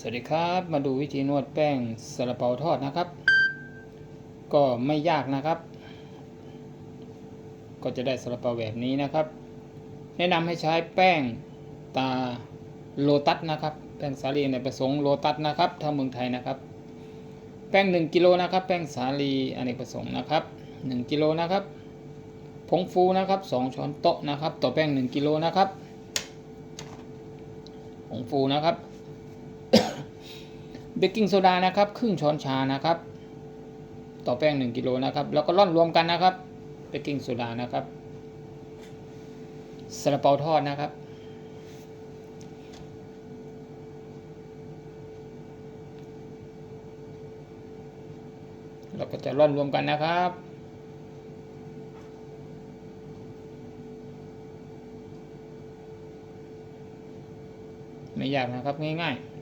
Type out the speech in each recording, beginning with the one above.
สวัสดีครับมาดูวิธีนวดแป้งซาลาเปาทอดนะครับ ก็ไม่ยากนะครับ ก็จะได้ซาลาเปาแบบนี้นะครับ แนะนำให้ใช้แป้งตาโลตัสนะครับ แป้งสาลีในประสงค์โลตัสนะครับถ้าเมืองไทยนะครับ แป้ง 1กิโลนะครับ แป้งสาลีอเนกประสงค์นะครับ 1กิโลนะครับผงฟูนะครับ 2 ช้อนโต๊ะนะครับ ต่อแป้ง 1กิโลนะครับผงฟูนะครับ เบกกิ้งโซดานะครับครึ่งช้อนชานะครับ ต่อแป้ง1กิโลนะครับ แล้วก็ร่อนรวมกันนะครับเบกกิ้งโซดานะครับซาลาเปาทอดนะครับ เราก็จะร่อนรวมกันนะครับไม่ยากนะครับง่ายๆ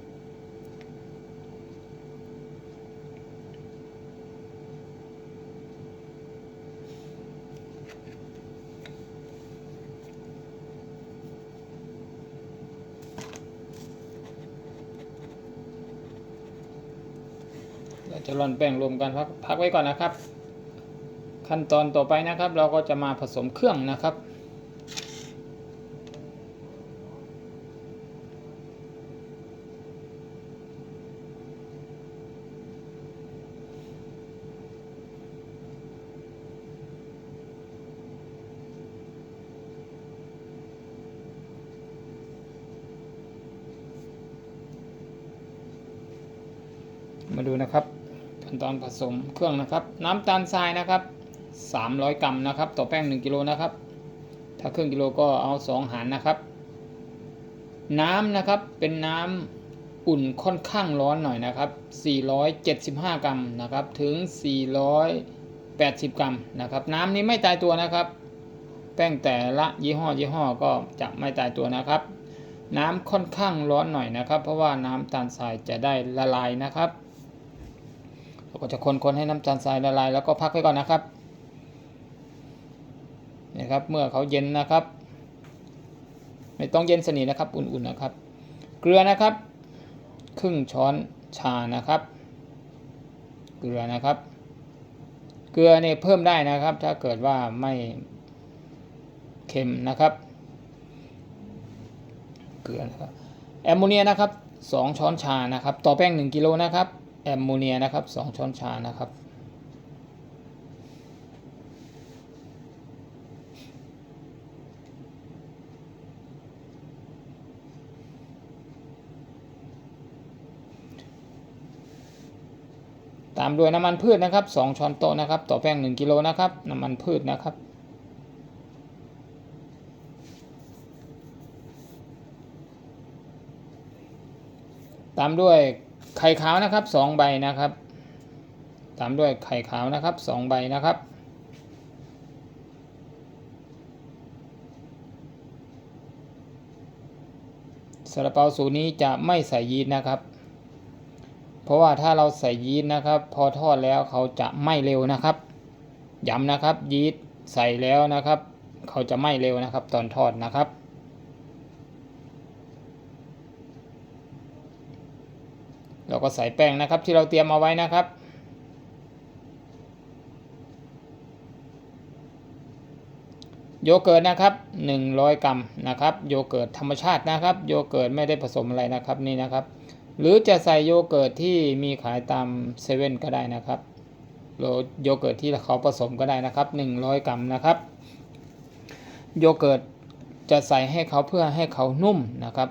จะร่อนแป้งรวมกันพักพักไว้ก่อนนะครับ ขั้นตอนต่อไปนะครับ เราก็จะมาผสมเครื่องนะครับมาดูนะครับ ขั้นตอนผสมเครื่องนะครับ น้ำตาลทรายนะครับ 300 กรัมนะครับ ต่อแป้ง 1กิโลนะครับ ถ้าเครึ่องกิโลก็เอา 2 หารนะครับ น้ำนะครับเป็นน้ำอุ่นค่อนข้างร้อนหน่อยนะครับ 475 กรัมนะครับถึง 480 กรัมนะครับ น้ำนี้ไม่ตายตัวนะครับ แป้งแต่ละยี่ห้อยี่ห้อก็จะไม่ตายตัวนะครับ น้ำค่อนข้างร้อนหน่อยนะครับ เพราะว่าน้ำตาลทรายจะได้ละลายนะครับ เราก็จะคนๆให้น้ำตาลทรายละลายแล้วก็พักไว้ก่อนนะครับนี่ครับ เมื่อเขาเย็นนะครับ ไม่ต้องเย็นสนิทนะครับ อุ่นๆนะครับ เกลือนะครับ ครึ่งช้อนชานะครับ เกลือนะครับ เกลือเนี่ยเพิ่มได้นะครับ ถ้าเกิดว่าไม่เค็มนะครับ เกลือนะครับแอมโมเนียนะครับ 2 ช้อนชานะครับ ต่อแป้ง 1กิโลนะครับ แอมโมเนียนะครับ 2 ช้อนชานะครับ ตามด้วยน้ำมันพืชนะครับ 2 ช้อนโต๊ะนะครับ ต่อแป้ง1กิโลนะครับ น้ำมันพืชนะครับตามด้วย ไข่ขาวนะครับสองใบนะครับ ตามด้วยไข่ขาวนะครับสองใบนะครับ ซาลาเปาสูตรนี้จะไม่ใส่ยีสต์นะครับ เพราะว่าถ้าเราใส่ยีสต์นะครับ พอทอดแล้วเขาจะไหม้เร็วนะครับ ย้ำนะครับยีสต์ใส่แล้วนะครับ เขาจะไหม้เร็วนะครับ ตอนทอดนะครับ เราก็ใส่แป้งนะครับที่เราเตรียมเอาไว้นะครับ โยเกิร์ตนะครับ 100 กรัมนะครับ โยเกิร์ตธรรมชาตินะครับ โยเกิร์ตไม่ได้ผสมอะไรนะครับนี่นะครับ หรือจะใส่โยเกิร์ตที่มีขายตามเซเว่นก็ได้นะครับโยเกิร์ตที่เขาผสมก็ได้นะครับ 100 กรัมนะครับ โยเกิร์ตจะใส่ให้เขาเพื่อให้เขานุ่มนะครับ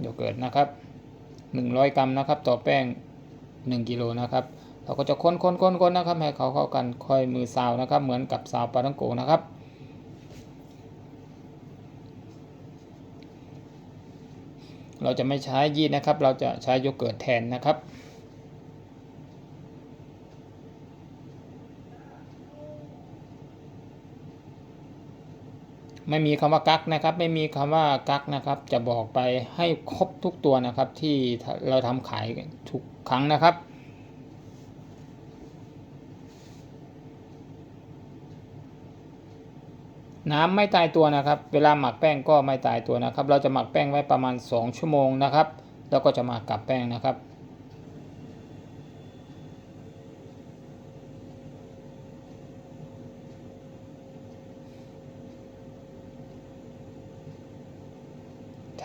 โยเกิร์ตนะครับ 100 กรัมนะครับ ต่อแป้ง 1กิโลนะครับเราก็จะคนคนคนคนนะครับให้เขาเข้ากันค่อยมือซาวนะครับ เหมือนกับซาวปลาทังโกนะครับ เราจะไม่ใช้ยีสต์นะครับ เราจะใช้โยเกิร์ตแทนนะครับ ไม่มีคำว่ากักนะครับ ไม่มีคำว่ากักนะครับ จะบอกไปให้ครบทุกตัวนะครับ ที่เราทำขายทุกครั้งนะครับน้ำไม่ตายตัวนะครับ เวลาหมักแป้งก็ไม่ตายตัวนะครับ เราจะหมักแป้งไว้ประมาณ 2 ชั่วโมงนะครับ แล้วก็จะมากลับแป้งนะครับ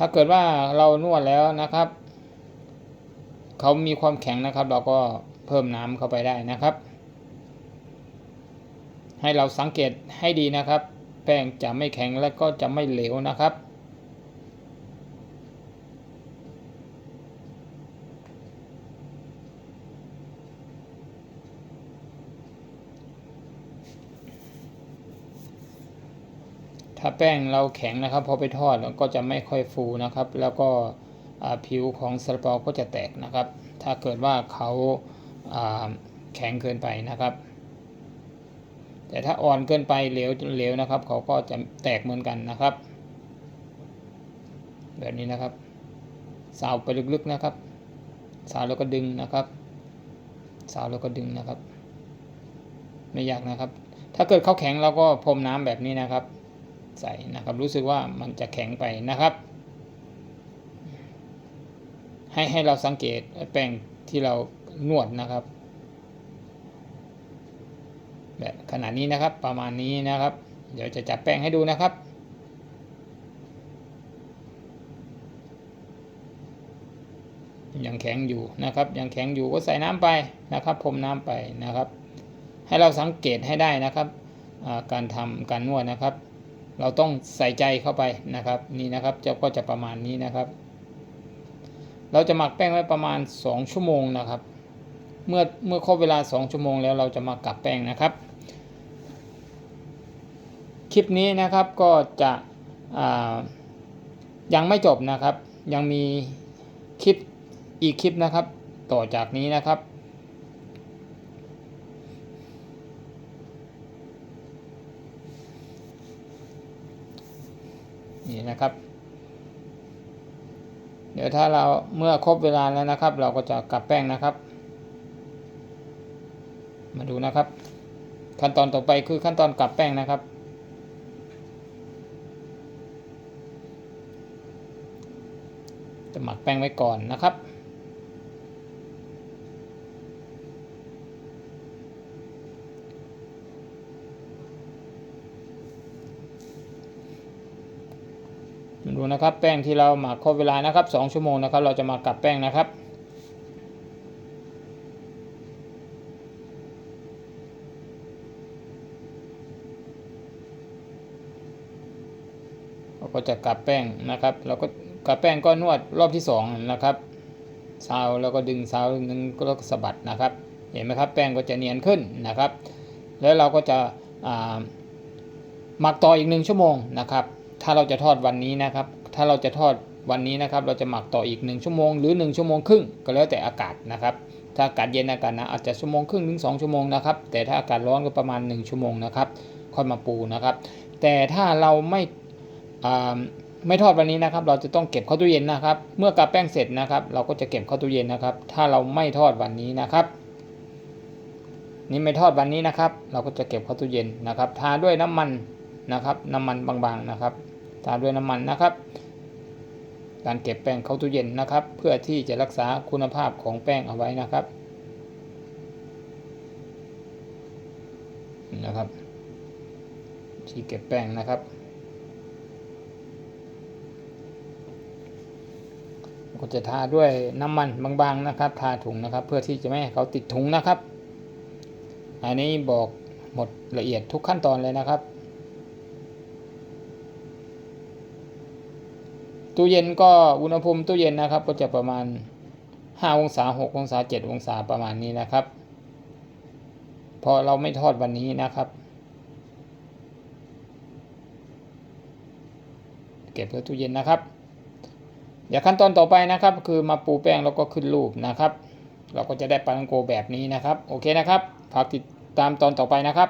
ถ้าเกิดว่าเรานวดแล้วนะครับ เขามีความแข็งนะครับ เราก็เพิ่มน้ำเข้าไปได้นะครับ ให้เราสังเกตให้ดีนะครับ แป้งจะไม่แข็งและก็จะไม่เหลวนะครับ แป้งเราแข็งนะครับ พอไปทอดก็จะไม่ค่อยฟูนะครับ แล้วก็ผิวของซาลาเปาก็จะแตกนะครับ ถ้าเกิดว่าเขาแข็งเกินไปนะครับ แต่ถ้าอ่อนเกินไปเหลวเหลวนะครับ เขาก็จะแตกเหมือนกันนะครับ แบบนี้นะครับ สาวไปลึกๆนะครับ สาวแล้วก็ดึงนะครับ สาวแล้วก็ดึงนะครับ ไม่ยากนะครับ ถ้าเกิดเขาแข็งเราก็พรมน้ำแบบนี้นะครับ ใส่นะครับ รู้สึกว่ามันจะแข็งไปนะครับ ให้ให้เราสังเกตแป้งที่เรานวดนะครับ แบบขนาดนี้นะครับประมาณนี้นะครับ เดี๋ยวจะจับแป้งให้ดูนะครับยังแข็งอยู่นะครับ ยังแข็งอยู่ก็ใส่น้ำไปนะครับพรมน้ำไปนะครับ ให้เราสังเกตให้ได้นะครับการทำการนวดนะครับ เราต้องใส่ใจเข้าไปนะครับนี่นะครับจะก็จะประมาณนี้นะครับ เราจะหมักแป้งไว้ประมาณ 2 ชั่วโมงนะครับ เมื่อเมื่อครบเวลา 2 ชั่วโมงแล้วเราจะมากลับแป้งนะครับ คลิปนี้นะครับก็จะยังไม่จบนะครับ ยังมีคลิปอีกคลิปนะครับ ต่อจากนี้นะครับ นี่นะครับ เดี๋ยวถ้าเราเมื่อครบเวลาแล้วนะครับ เราก็จะกลับแป้งนะครับ มาดูนะครับ ขั้นตอนต่อไปคือขั้นตอนกลับแป้งนะครับ จะหมักแป้งไว้ก่อนนะครับ ดูนะครับ แป้งที่เราหมักครบเวลานะครับ 2 ชั่วโมงนะครับ เราจะมากลับแป้งนะครับเราก็จะกลับแป้งนะครับ เราก็กลับแป้งก็นวดรอบที่สองนะครับซาวแล้วก็ดึงซาวนึงก็แล้วก็สะบัดนะครับ เห็นไหมครับ แป้งก็จะเนียนขึ้นนะครับ แล้วเราก็จะหมักต่ออีกหนึ่งชั่วโมงนะครับ ถ้าเราจะทอดวันนี้นะครับ ถ้าเราจะทอดวันนี้นะครับ เราจะหมักต่ออีก 1 ชั่วโมงหรือ 1 ชั่วโมงครึ่งก็แล้วแต่อากาศนะครับ ถ้าอากาศเย็นอากาศหนะอาจจะชั่วโมงครึ่งถึง2ชั่วโมงนะครับ แต่ถ้าอากาศร้อนก็ประมาณ 1 ชั่วโมงนะครับ ค่อยมาปูนะครับ แต่ถ้าเราไม่ไม่ทอดวันนี้นะครับ เราจะต้องเก็บเข้าตู้เย็นนะครับ เมื่อกลับแป้งเสร็จนะครับ เราก็จะเก็บเข้าตู้เย็นนะครับ ถ้าเราไม่ทอดวันนี้นะครับ นี่ไม่ทอดวันนี้นะครับ เราก็จะเก็บเข้าตู้เย็นนะครับ ทาด้วยน้ำมัน นะครับ น้ำมันบางๆนะครับทาด้วยน้ำมันนะครับ การเก็บแป้งเข้าตู้เย็นนะครับ เพื่อที่จะรักษาคุณภาพของแป้งเอาไว้นะครับนะครับ ที่เก็บแป้งนะครับก็จะทาด้วยน้ำมันบางๆนะครับ ทาถุงนะครับ เพื่อที่จะไม่ให้เขาติดถุงนะครับ อันนี้บอกหมดละเอียดทุกขั้นตอนเลยนะครับ ตู้เย็นก็อุณหภูมิตู้เย็นนะครับ ก็จะประมาณ 5 องศา 6 องศา 7 องศาประมาณนี้นะครับพราะเราไม่ทอดวันนี้นะครับ เก็บไว้ตู้เย็นนะครับเดี๋ยวขั้นตอนต่อไปนะครับ คือมาปูแป้งแล้วก็ขึ้นรูปนะครับ เราก็จะได้ปลาทังโกแบบนี้นะครับ โอเคนะครับฝากติดตามตอนต่อไปนะครับ